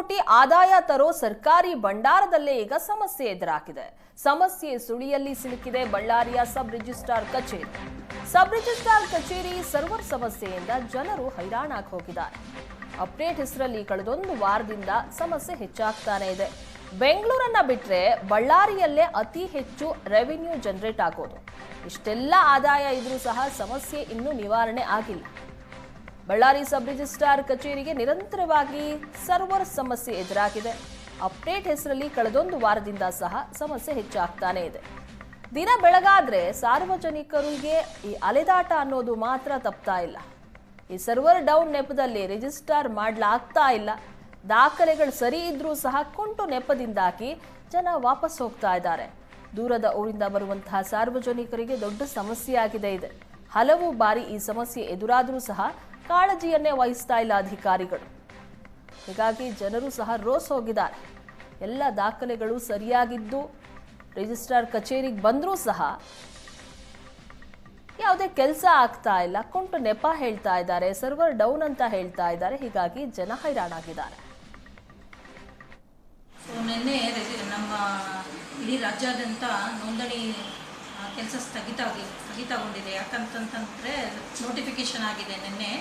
ಕೋಟಿ ಆದಾಯ ತರೋ ಸರ್ಕಾರಿ ಭಂಡಾರದಲ್ಲೇ ಈಗ ಸಮಸ್ಯೆ ಎದುರಾಗಿದೆ. ಸಮಸ್ಯೆ ಸುಳಿಯಲ್ಲಿ ಸಿಲುಕಿದೆ ಬಳ್ಳಾರಿಯ ಸಬ್ ರಿಜಿಸ್ಟ್ರಾರ್ ಕಚೇರಿ. ಸಬ್ ರಿಜಿಸ್ಟ್ರಾರ್ ಕಚೇರಿ ಸರ್ವರ್ ಸಮಸ್ಯೆಯಿಂದ ಜನರು ಹೈರಾಣಾಗಿ ಹೋಗಿದ್ದಾರೆ. ಅಪ್ಡೇಟ್ ಹೆಸರಲ್ಲಿ ಕಳೆದೊಂದು ವಾರದಿಂದ ಸಮಸ್ಯೆ ಹೆಚ್ಚಾಗ್ತಾನೆ ಇದೆ. ಬೆಂಗಳೂರನ್ನ ಬಿಟ್ರೆ ಬಳ್ಳಾರಿಯಲ್ಲೇ ಅತಿ ಹೆಚ್ಚು ರೆವಿನ್ಯೂ ಜನರೇಟ್ ಆಗೋದು. ಇಷ್ಟೆಲ್ಲ ಆದಾಯ ಇದ್ರೂ ಸಹ ಸಮಸ್ಯೆ ಇನ್ನೂ ನಿವಾರಣೆ ಆಗಿಲ್ಲ. ಬಳ್ಳಾರಿ ಸಬ್ ರಿಜಿಸ್ಟ್ರಾರ್ ಕಚೇರಿಗೆ ನಿರಂತರವಾಗಿ ಸರ್ವರ್ ಸಮಸ್ಯೆ ಎದುರಾಗಿದೆ. ಅಪ್ಡೇಟ್ ಹೆಸರಲ್ಲಿ ಕಳೆದೊಂದು ವಾರದಿಂದ ಸಹ ಸಮಸ್ಯೆ ಹೆಚ್ಚಾಗ್ತಾನೆ ಇದೆ. ದಿನ ಬೆಳಗಾದ್ರೆ ಸಾರ್ವಜನಿಕರಿಗೆ ಈ ಅಲೆದಾಟ ಅನ್ನೋದು ಮಾತ್ರ ತಪ್ತಾ ಇಲ್ಲ. ಈ ಸರ್ವರ್ ಡೌನ್ ನೆಪದಲ್ಲಿ ರಿಜಿಸ್ಟರ್ ಮಾಡ್ಲಾಗ್ತಾ ಇಲ್ಲ. ದಾಖಲೆಗಳು ಸರಿ ಇದ್ರೂ ಸಹ ಕುಂಟು ನೆಪದಿಂದಾಗಿ ಜನ ವಾಪಸ್ ಹೋಗ್ತಾ ಇದ್ದಾರೆ. ದೂರದ ಊರಿಂದ ಬರುವಂತಹ ಸಾರ್ವಜನಿಕರಿಗೆ ದೊಡ್ಡ ಸಮಸ್ಯೆಯಾಗಿದೆ ಇದೆ. ಹಲವು ಬಾರಿ ಈ ಸಮಸ್ಯೆ ಎದುರಾದರೂ ಸಹ ಕಾಳಜಿಯನ್ನೇ ವಹಿಸ್ತಾ ಇಲ್ಲ ಅಧಿಕಾರಿಗಳು. ಹೀಗಾಗಿ ಜನರು ಸಹ ರೋಸ್ ಹೋಗಿದ್ದಾರೆ. ಎಲ್ಲ ದಾಖಲೆಗಳು ಸರಿಯಾಗಿದ್ದು, ರಿಜಿಸ್ಟ್ರಾರ್ ಕಚೇರಿಗೆ ಬಂದರೂ ಸಹ ಯಾವುದೇ ಕೆಲಸ ಆಗ್ತಾ ಇಲ್ಲ. ಕುಂಟು ನೆಪ ಹೇಳ್ತಾ ಇದ್ದಾರೆ, ಸರ್ವರ್ ಡೌನ್ ಅಂತ ಹೇಳ್ತಾ ಇದ್ದಾರೆ. ಹೀಗಾಗಿ ಜನ ಹೈರಾಣಾಗಿದ್ದಾರೆ. ಸೊ, ನಿನ್ನೆ ನಮ್ಮ ಇಡೀ ರಾಜ್ಯಾದ್ಯಂತ ನೋಂದಣಿ ಕೆಲಸ ಸ್ಥಗಿತ ಆಗಿ ಸ್ಥಗಿತಗೊಂಡಿದೆ. ಯಾಕಂತಂತಂದರೆ ನೋಟಿಫಿಕೇಶನ್ ಆಗಿದೆ ನಿನ್ನೆ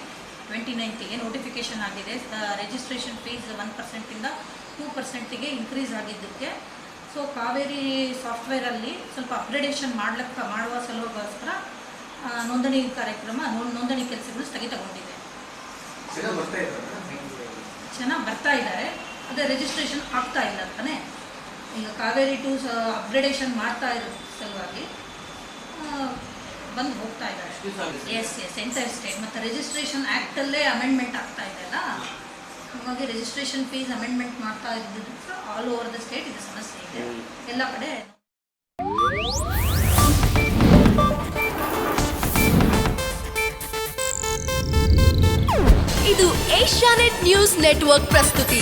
ಟ್ವೆಂಟಿ ನೈನ್ತಿಗೆ ನೋಟಿಫಿಕೇಶನ್ ಆಗಿದೆ. ರಿಜಿಸ್ಟ್ರೇಷನ್ ಫೀಸ್ ಒನ್ ಪರ್ಸೆಂಟಿಂದ ಟೂ ಪರ್ಸೆಂಟಿಗೆ ಇನ್ಕ್ರೀಸ್ ಆಗಿದ್ದಕ್ಕೆ. ಸೊ ಕಾವೇರಿ ಸಾಫ್ಟ್ವೇರಲ್ಲಿ ಸ್ವಲ್ಪ ಅಪ್ಗ್ರೇಡೇಷನ್ ಮಾಡ್ಲಿಕ್ಕೆ ಮಾಡುವ ಸಲುವಾಗೋಸ್ಕರ ನೋಂದಣಿ ಕಾರ್ಯಕ್ರಮ ನೋಂದಣಿ ಕೆಲಸಗಳು ಸ್ಥಗಿತಗೊಂಡಿದೆ. ಚೆನ್ನಾಗಿ ಬರ್ತಾ ಇದ್ದಾರೆ? ಜನ ಬರ್ತಾ ಇದ್ದಾರೆ. ಅದೇ ರಿಜಿಸ್ಟ್ರೇಷನ್ ಆಗ್ತಾ ಇಲ್ಲ ತಾನೇ ಈಗ ಕಾವೇರಿ ಟು ಅಪ್ಗ್ರೇಡೇಷನ್ ಮಾಡ್ತಾ ಇರೋ ಸಲುವಾಗಿ ಬಂದು ಹೋಗ್ತಾ ಇದ್ದಾರೆ. ಎಸ್ ಎಸ್ ಎಂಟೈರ್ ಸ್ಟೇಟ್ ಮತ್ತು ರಿಜಿಸ್ಟ್ರೇಷನ್ ಆ್ಯಕ್ಟಲ್ಲೇ ಅಮೆಂಡ್ಮೆಂಟ್ ಆಗ್ತಾ ಇದೆ ಅಲ್ಲ? ಹಾಗಾಗಿ ರಿಜಿಸ್ಟ್ರೇಷನ್ ಫೀಸ್ ಅಮೆಂಡ್ಮೆಂಟ್ ಮಾಡ್ತಾ ಇದ್ದಿದ್ದು ಆಲ್ ಓವರ್ ದ ಸ್ಟೇಟ್ ಇದು ಸಮಸ್ಯೆ ಇದೆ. ಎಲ್ಲ ಕಡೆ ಇದು ಏಷ್ಯಾನೆಟ್ ನ್ಯೂಸ್ ನೆಟ್ವರ್ಕ್ ಪ್ರಸ್ತುತಿ.